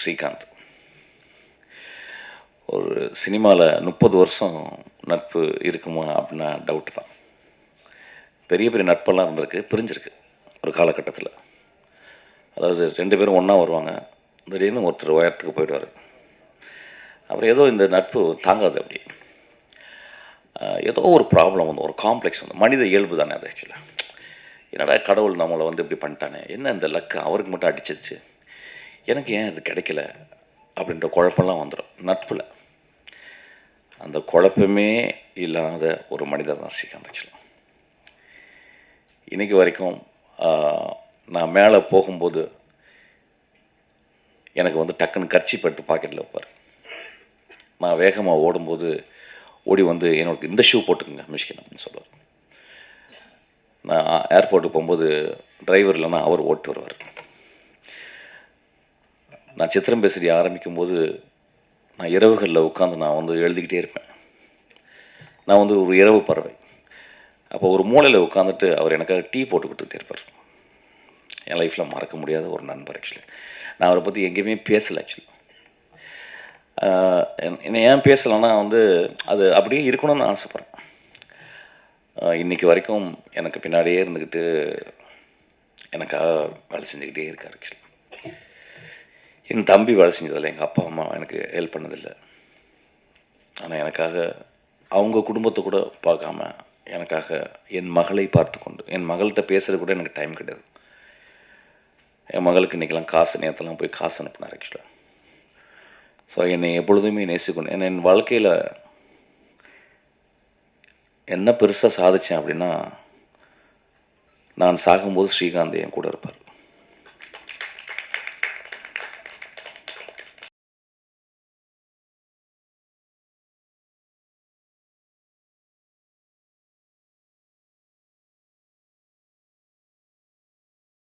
ஸ்ரீகாந்த். ஒரு சினிமாவில் முப்பது வருஷம் நட்பு இருக்குமா அப்படின்னா டவுட் தான். பெரிய பெரிய நட்பெல்லாம் இருந்திருக்கு பிரிஞ்சிருக்கு ஒரு காலகட்டத்தில். அதாவது ரெண்டு பேரும் ஒன்றா வருவாங்க திடீர்னு ஒருத்தர் உயரத்துக்கு போயிடுவார். அப்புறம் ஏதோ இந்த நட்பு தாங்காது அப்படி. ஏதோ ஒரு ப்ராப்ளம் வந்து ஒரு காம்ப்ளெக்ஸ் வந்து மனித இயல்பு தானே அது ஆக்சுவலாக என்னடா கடவுள் நம்மளை வந்து இப்படி பண்ணிட்டானே? என்ன இந்த லக்கு? அவருக்கு மட்டும் அடிச்சிருச்சு. எனக்கு ஏன் இது கிடைக்கல அப்படின்ற குழப்பம்லாம் வந்துடும் நட்பில். அந்த குழப்பமே இல்லாத ஒரு மனிதர் தான் ஸ்ரீகாந்த் ஆக்சுவலாக இன்றைக்கி வரைக்கும் நான் மேலே போகும்போது எனக்கு வந்து டக்குன்னு கர்ச்சி எடுத்து பாக்கெட்டில் வைப்பார். நான் வேகமாக ஓடும்போது ஓடி வந்து எனக்கு இந்த ஷூ போட்டுக்கோங்க மிஷ்கின் அப்படின்னு சொல்லுவார். நான் ஏர்போர்ட்டுக்கு போகும்போது டிரைவர் இல்லைன்னா அவர் ஓட்டு வருவார் நான் சித்திரம் பேசுகிற ஆரம்பிக்கும் போது நான் இரவுகளில் உட்காந்து நான் வந்து எழுதிக்கிட்டே இருப்பேன். நான் வந்து ஒரு இரவு பறவை. அப்போ ஒரு மூலையில் உட்காந்துட்டு அவர் எனக்காக டீ போட்டு கொடுத்துக்கிட்டே இருப்பார். என் லைஃப்பில் மறக்க முடியாத ஒரு நண்பர் ஆக்சுவலி நான் அவரை பற்றி எங்கேயுமே பேசலை ஆக்சுவலி என்னை ஏன் பேசலைன்னா வந்து அது அப்படியே இருக்கணும்னு ஆசைப்பட்றேன். இன்றைக்கி இன்னைக்கு வரைக்கும் எனக்கு பின்னாடியே இருந்துக்கிட்டு எனக்காக வேலை செஞ்சுக்கிட்டே இருக்கார் ஆக்சுவலி என் தம்பி வேலை செஞ்சதில்லை எங்கள் அப்பா அம்மா எனக்கு ஹெல்ப் பண்ணதில்லை. ஆனால் எனக்காக அவங்க குடும்பத்தை கூட பார்க்காம எனக்காக என் மகளை பார்த்து கொண்டு என் மகள்கிட்ட பேசுறது கூட எனக்கு டைம் கிடையாது. என் மகளுக்கு இன்றைக்கெல்லாம் காசு நேரத்தெல்லாம் போய் காசு அனுப்பினார் ஆக்சுவலாக ஸோ என்னை எப்பொழுதுமே நேசிக்கணும். ஏன்னா என் வாழ்க்கையில் என்ன பெருசாக சாதித்தேன் அப்படின்னா நான் சாகும்போது ஸ்ரீகாந்த் என் கூட இருப்பார்.